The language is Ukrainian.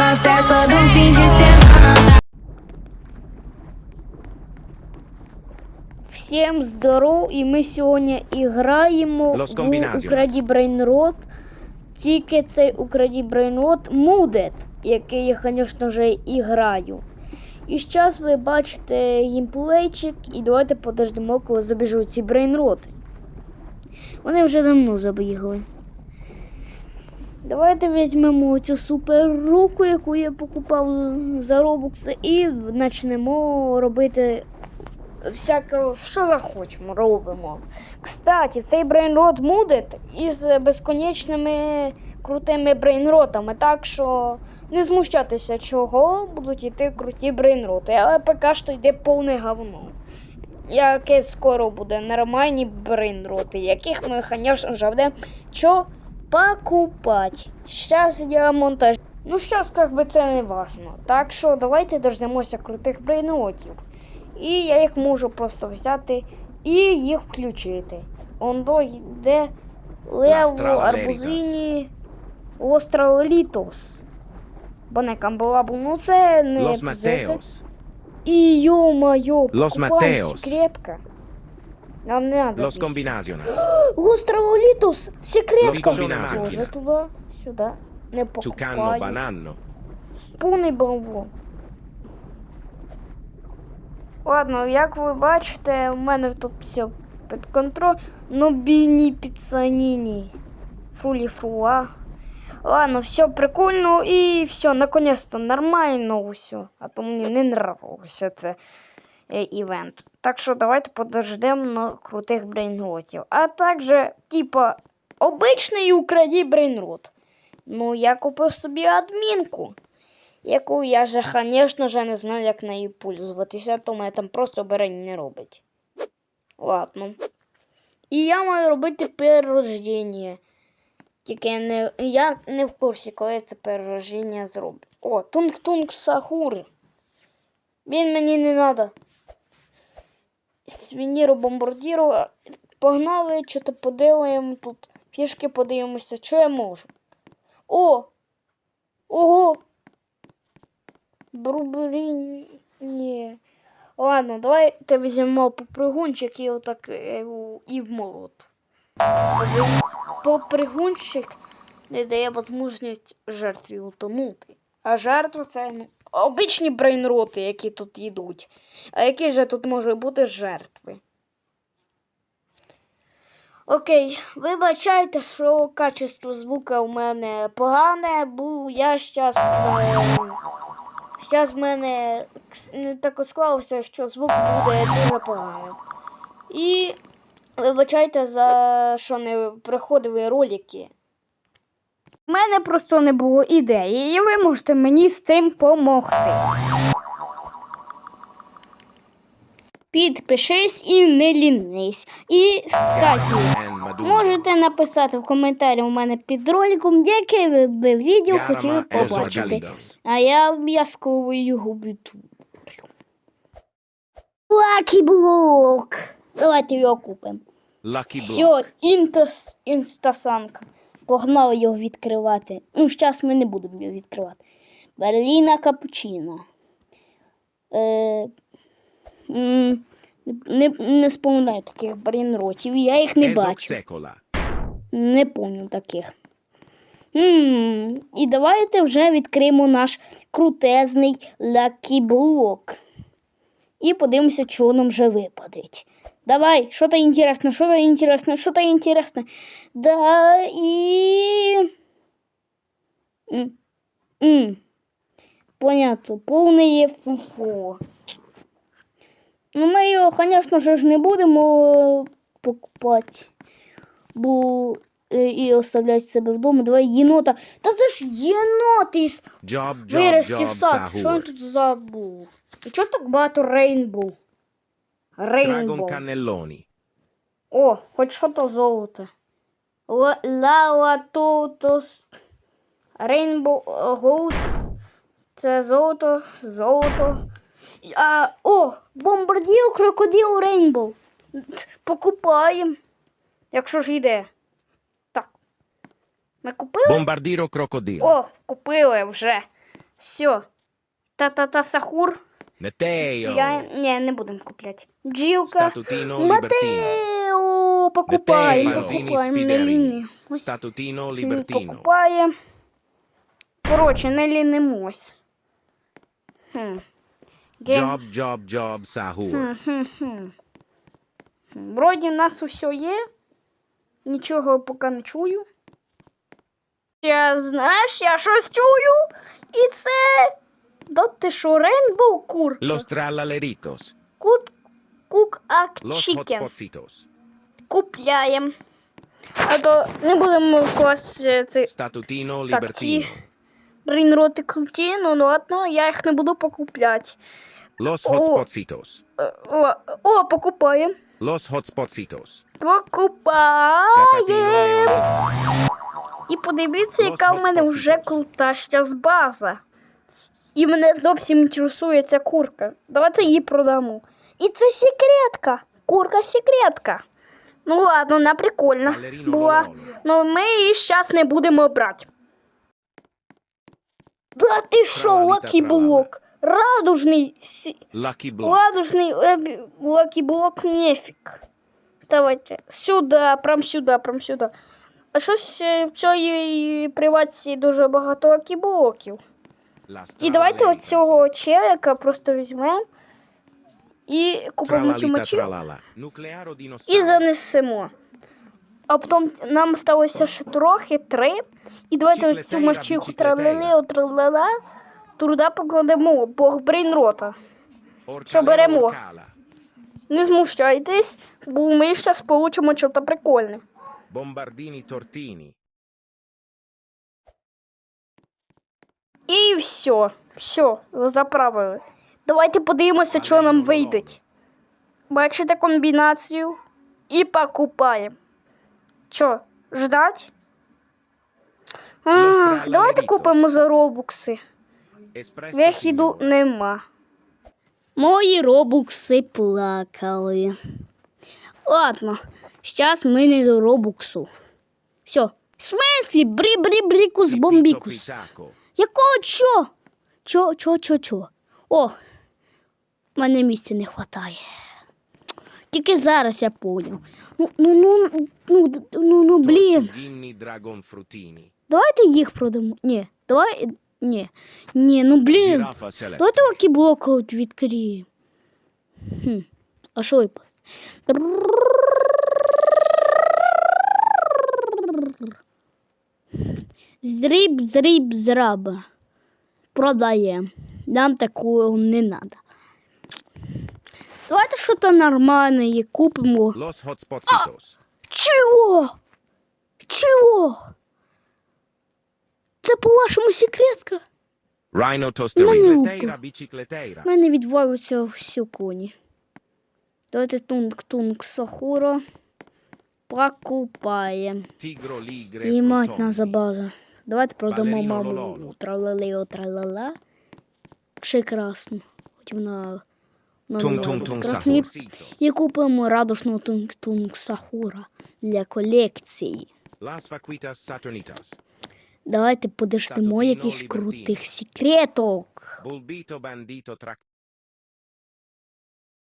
Nossa, é um fim de semana. Всім здоров, і ми сьогодні граємо Los в Combinaciones. Украді Брейнрот. Тільки цей Украді Брейнрот Мудет, який я, звісно вже і граю. І зараз ви бачите геймплейчик, і давайте подождемо, коли забіжуть ці брейнроти. Вони вже давно забігли. Давайте візьмемо цю супер руку, яку я покупав за Robux, і почнемо робити всяке, що захочемо, робимо. Кстати, цей брейнрот мудить із безконечними крутими брейнротами, так що не змущатися, чого будуть йти круті брейнроти, але поки що йде повне говно. Яке скоро буде нормальні брейнроти, яких ми, звісно, вже що покупати. Я монтаж. Ну, зараз, як би це не важно. Так що давайте дождемося крутих брейнротів. І я їх можу просто взяти і їх включити. Ондо йде лево арбузині остров Літос. Бо не камбалабу, ну це не Los. Mateos. І йо-моє, Los Mateos. секретка. Нам не надо. Los. Combinaciones. Остров Літос, секретка. Combinaciones. Тоже туди, сюди. Не Chucano, покупаю. banano. Повний бомбон. Ладно, як ви бачите, у мене тут все під контроль. Ну, біні піцаніні. Фрулі фруа. Ладно, все прикольно і все, наконец-то нормально все. А то мені не нравився це е, івент. Так що давайте подождемо на крутих брейнротів. А також, типа, обичний украді брейнрот. Ну, я купив собі адмінку яку я же, звісно ж, не знаю, як нею пользуватися, то мене там просто берень не робить. Ладно. І я маю робити перерождення. Тільки я не, я не в курсі, коли це перерождення зроблю. О, тунг-тунг сахур. Він мені не треба. Свініру бомбардіру. Погнали, що то подивимо тут. Фішки подивимося, що я можу. О! Ого! Брубрі... Ні. Ладно, давайте візьмемо попригунчик і отак е, і в молот. Попригунчик не дає можливість жертві утонути. А жертва це ну, обичні брейнроти, які тут йдуть. А які же тут можуть бути жертви? Окей, вибачайте, що качество звука у мене погане, бо я зараз. Зараз в мене не так склалося, що звук буде дуже поганий. І вибачайте за що не приходили ролики. У мене просто не було ідеї, і ви можете мені з цим допомогти. Підпишись і не лінись. І, кстати, Можете написати в коментарі у мене під роликом, яке ви б відео хотіли побачити. А я обов'язково його відтворю. Лакі блок. Давайте його купимо. Все, інтас, інстасанка. Погнали його відкривати. Ну, зараз ми не будемо його відкривати. Берліна капучино. Е, м, не, не споминаю таких брейнротів. Я їх не бачу. Не помню таких. м і давайте вже відкриємо наш крутезний лакіблок. І подивимося, що нам вже випадеть. Давай, що то інтересне, що то інтересне, що то інтересне. Да і. М. М. Понятно, повне є. Ну, ми його, звісно ж, не будемо покупати бо е, і оставлять себе вдома. Давай єнота. Та це ж єнот із job, сад. Що він тут забув? І чого так багато рейнбоу? Dragon Рейнбоу. Cannelloni. О, хоч що то золото. Ла- Лава тотос. Рейнбоу голд. Це золото, золото. А, о, бомбарділ, крокодил, рейнбоу. Покупаємо. Якщо ж йде. Так. Ми купили? Bombardiro Crocodilo. О, купили вже. Все. Та-та-та сахур. Neteo. Я... Ні, не будемо купляти. Джилка. Матео, покупаємо, Матео. покупаємо на Спідері. лінії. Ось Statutino він покупає. Коротше, не лінимось. Хм. Гейм. Job, job, job, sahur. Хм-хм. Вроді в нас усе є. Нічого поки не чую. Я знаєш, я щось чую. І це. Ти що, Рейнбоу кур? Los tralaleritos. Кут кук ак Los чікен. Купляємо. А то не будемо когось е, це Statutino Так, libertino. круті, ну ладно, я їх не буду покупляти. Los hotspotcitos. Е, О, о покупаємо. Los hotspotcitos. Покупаємо. Catatino leonino. І подивіться, яка в мене вже крута щас база. І мене зовсім інтересує ця курка. Давайте її продамо. І це секретка. Курка секретка. Ну ладно, вона прикольна була. Ну ми її зараз не будемо брати. Да ти що, лакі блок? Радужний. Ладужный э, лаки блок нефиг. Давайте. Сюда, прям сюда, прям сюда. А щось е, в цій приватці дуже багато лакі блоків. І давайте оцього челика просто візьмемо і купимо цю і занесемо. А потім нам сталося ще трохи, три. І давайте цю бічіклетейра. тралелео, тралала, туди покладемо, бог брейнрота. Orcalero беремо. Не змущайтесь, бо ми зараз получимо щось прикольне. Bombardini tortini. І все. Все, заправили. Давайте подивимося, що нам вийде. Бачите комбінацію? І покупаємо. Що, ждать? Ах, давайте купимо за робукси. Вихіду нема. Мої робукси плакали. Ладно, зараз ми не до робуксу. Все. В смислі, брі-брі-брікус Pipito бомбікус. pitaco. Якого чо? Чо, чо, чо, чо? О, мене місця не вистачає. Тільки зараз я поняв. Ну, ну, ну, ну, ну, ну, блін. Давайте їх продамо. Ні, давай. Ні. Ні, ну блін. Давайте лакіблок от відкриємо. Хм. А що випад? Зріб, зріб, зраба. Продаємо. Нам такого не треба. Давайте щось нормальне і купимо. Los hotspotcitos. Чого? Чого? Це по-вашому секретка? Rhino tosterina. bicicleteira. У мене відвалюються всі коні. Давайте тунг-тунг сахура. Покупаємо. Tigro ligre І мать на база. Давайте продамо маму. Тралалео тралала. Прекрасно. Хоч вона. І- купимо радушного тунг-тунг сахура для колекції. Давайте подождемо якісь крутих секреток.